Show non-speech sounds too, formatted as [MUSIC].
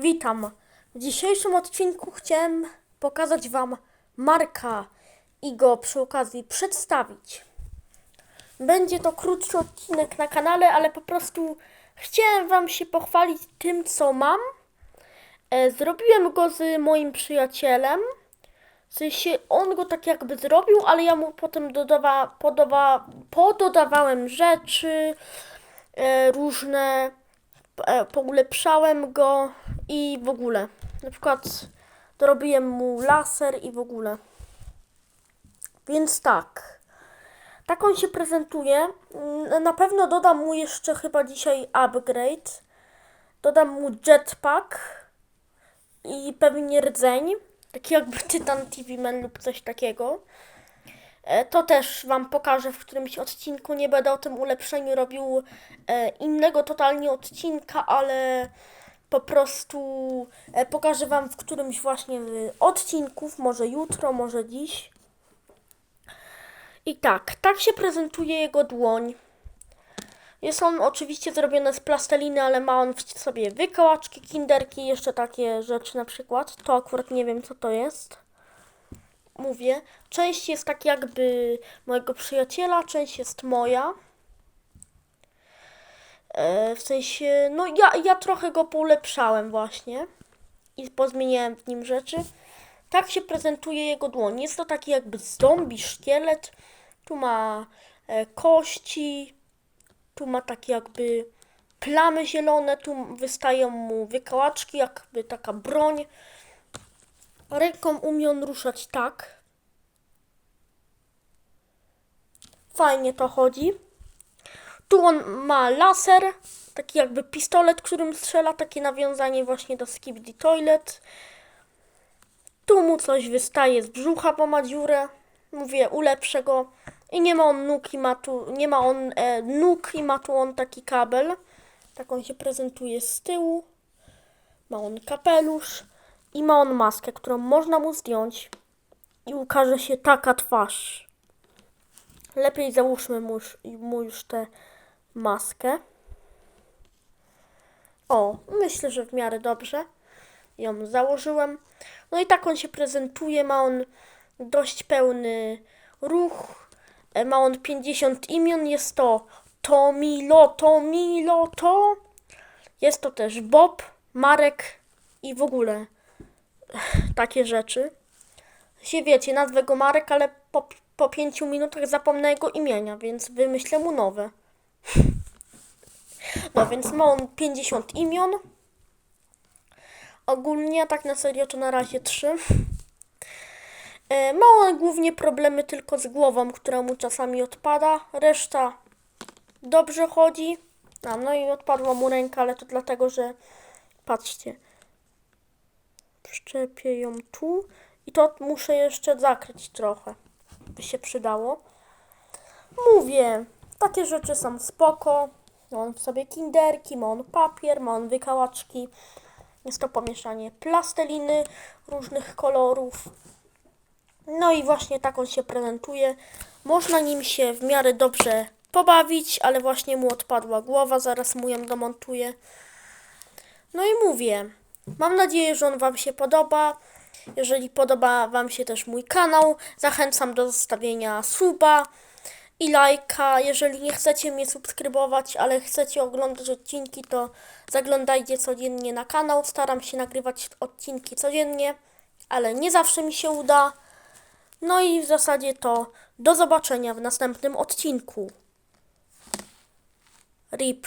Witam. W dzisiejszym odcinku chciałem pokazać Wam Marka i go przy okazji przedstawić. Będzie to krótszy odcinek na kanale, ale po prostu chciałem Wam się pochwalić tym, co mam. E, Zrobiłem go z moim przyjacielem. W sensie on go tak jakby zrobił, ale ja mu potem dodawa, podawa, pododawałem rzeczy e, różne, e, poulepszałem go i w ogóle. Na przykład dorobiłem mu laser i w ogóle. Więc tak. Tak on się prezentuje. Mm, Na pewno dodam mu jeszcze chyba dzisiaj upgrade. Dodam mu jetpack i pewnie rdzeń. Taki jakby [LAUGHS] Tytan TV Man lub coś takiego. E, To też Wam pokażę w którymś odcinku. Nie będę o tym ulepszeniu robił e, innego totalnie odcinka, ale po prostu e, pokażę Wam w którymś właśnie z odcinków, może jutro, może dziś. I tak, tak się prezentuje jego dłoń. Jest on oczywiście zrobiony z plasteliny, ale ma on w sobie wykołaczki, kinderki, jeszcze takie rzeczy na przykład. To akurat nie wiem co to jest. Mówię, część jest tak jakby mojego przyjaciela, część jest moja. E, w sensie, no ja, ja trochę go poulepszałem właśnie i pozmieniałem w nim rzeczy. Tak się prezentuje jego dłoń. Jest to taki jakby zombie szkielet. Tu ma e, kości, tu ma takie jakby plamy zielone, tu wystają mu wykałaczki, jakby taka broń. Ręką umie on ruszać tak. Fajnie to chodzi. Tu on ma laser, taki jakby pistolet, którym strzela, takie nawiązanie właśnie do Skibidi Toilet. Tu mu coś wystaje z brzucha, bo ma dziurę. Mówię, ulepszę go. I nie ma on nóg i ma tu, nie ma on e, nóg i ma tu on taki kabel. Tak on się prezentuje z tyłu. Ma on kapelusz i ma on maskę, którą można mu zdjąć i ukaże się taka twarz. Lepiej załóżmy mu już, mu już tę maskę. O, myślę, że w miarę dobrze ją założyłem. No i tak on się prezentuje. Ma on dość pełny ruch. E, Ma on 50 imion. Jest to Tomilo, Tomilo, to. Jest to też Bob, Marek i w ogóle takie rzeczy. Się wiecie, nazwę go Marek, ale po, po 5 minutach zapomnę jego imienia, więc wymyślę mu nowe. No więc ma on 50 imion. Ogólnie, tak na serio, to na razie 3. E, Ma on głównie problemy tylko z głową, która mu czasami odpada. Reszta dobrze chodzi. A, no i odpadła mu ręka, ale to dlatego, że patrzcie. Wszczepię ją tu i to muszę jeszcze zakryć trochę. By się przydało. Mówię, takie rzeczy są spoko. Ma on w sobie kinderki, ma on papier, ma on wykałaczki. Jest to pomieszanie plasteliny różnych kolorów. No i właśnie tak on się prezentuje. Można nim się w miarę dobrze pobawić, ale właśnie mu odpadła głowa, zaraz mu ją domontuję. No i mówię, mam nadzieję, że on Wam się podoba. Jeżeli podoba Wam się też mój kanał, zachęcam do zostawienia suba i lajka. Jeżeli nie chcecie mnie subskrybować, ale chcecie oglądać odcinki, to zaglądajcie codziennie na kanał. Staram się nagrywać odcinki codziennie, ale nie zawsze mi się uda. No i w zasadzie to do zobaczenia w następnym odcinku. RIP